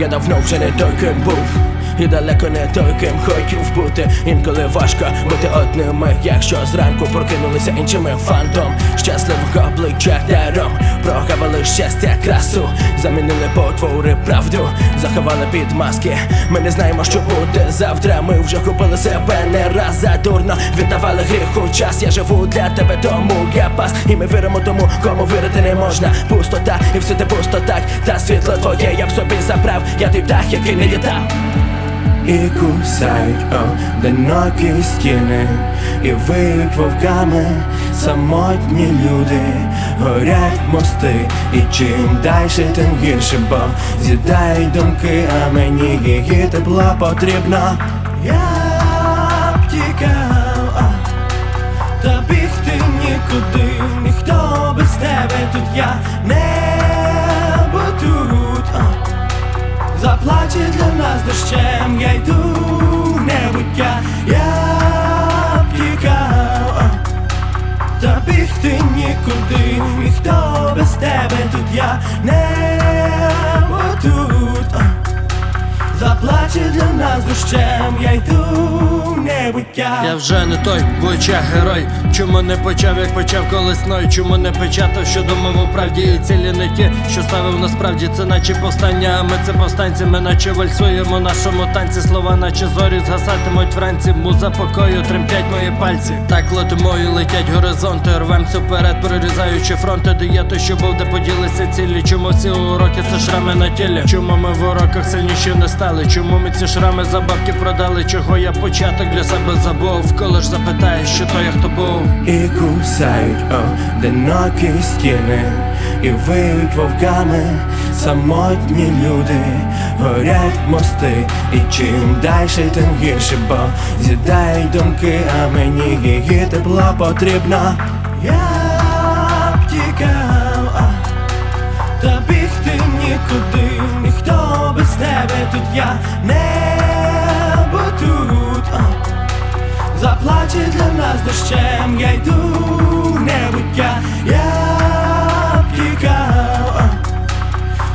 Я давно вже не той, ким був. І далеко не той, ким хотів бути. Інколи важко бути одними, якщо зранку прокинулися іншими фантом. Щасливих обличчя даром прогавили щастя, красу, замінили потвори правду, заховали під маски. Ми не знаємо, що буде завтра. Ми вже купили себе не раз задурно. Віддавали гріху час. Я живу для тебе, тому я пас. І ми віримо тому, кому вірити не можна. Пустота, і всюди пусто так. Та світло твоє, я б собі забрав. Я той птах, який не літав. І кусають одинокі стіни, і виють вовками самотні люди, горять мости, і чим дальше, тим гірше, бо з'їдають думки, а мені її тепло потрібно. Я б тікав, та бігти Заплаче для нас дощем, я йду в небуття, я б тікав, а, та бігти нікуди, ніхто без тебе тут я не тут, а, заплаче для нас дощем, я йду небуття. Я вже не той в очах герой. Чому не почав, як почав колись ной? Чому не печатав, що думав у правді і цілі не ті, що ставив насправді це наче повстання. А ми це повстанці, ми наче вальсуємо нашому танці. Слова, наче зорі згасатимуть вранці. Муза покою, тремтять мої пальці. Так летимо летять горизонти. Рвемся вперед, прорізаючи фронти, де є то, що був, де поділися цілі. Чому всі уроки це шрами на тілі? Чому ми в уроках сильніші не стали? Чому ми ці шрами за бабки продали? Чого я початок для себе забув? Коли ж запитаєш, що то я хто був? І кусають одинокі стіни, і виють вовками самотні люди, горять мости, і чим дальше, тим гірше, бо з'їдають думки, а мені її тепло потрібно. Я Заплаче для нас дощем, я йду в небуття, я б тікав, а,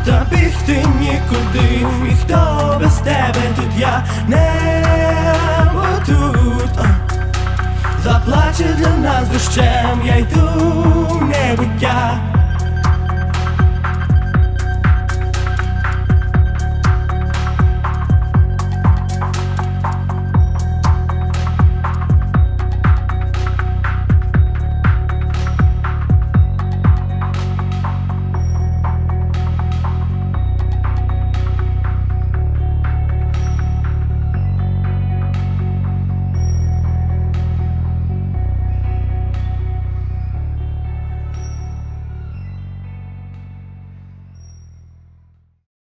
та бігти нікуди, і хто без тебе тут я небо тут, заплаче для нас дощем, я йду.